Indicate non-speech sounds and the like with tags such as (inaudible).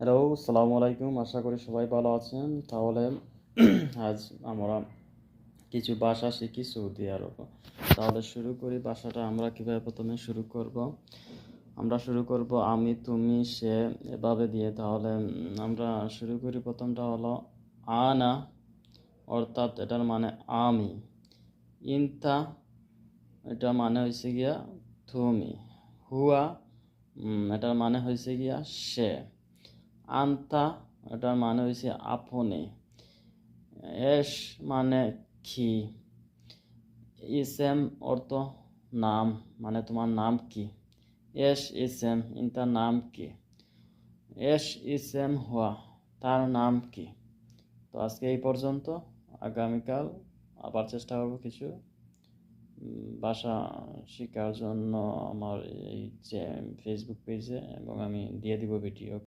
Hello সালামু আলাইকুম আশা করি সবাই ভালো আছেন। তাহলে (clears throat) আজ আমরা কিছু বাসা শিখি সৌদি আরব। তাহলে শুরু করি বাসাটা আমরা কীভাবে প্রথমে শুরু করব। আমরা শুরু করব, আমি, তুমি, সে, এভাবে দিয়ে। তাহলে আমরা শুরু করি প্রথমটা হলো আনা, অর্থাৎ এটার মানে আমি। ইনতা, এটা মানে হয়েছে গিয়া তুমি। হুয়া এটার মানে হয়েছে গিয়া সে। আন্তা, এটার মানে হয়েছে আপনি। এস মানে কি? ইসেম অর্থ নাম মানে তোমার নাম কি? এস ইসেম ইনতার নাম কি? এস ইসেম হুয়া, তার নাম কি? তো আজকে এই পর্যন্ত, আগামীকাল আবার চেষ্টা করব কিছু ভাষা শেখার জন্য আমার এই যে ফেসবুক পেজে এবং আমি দিয়ে দিব ভিডিও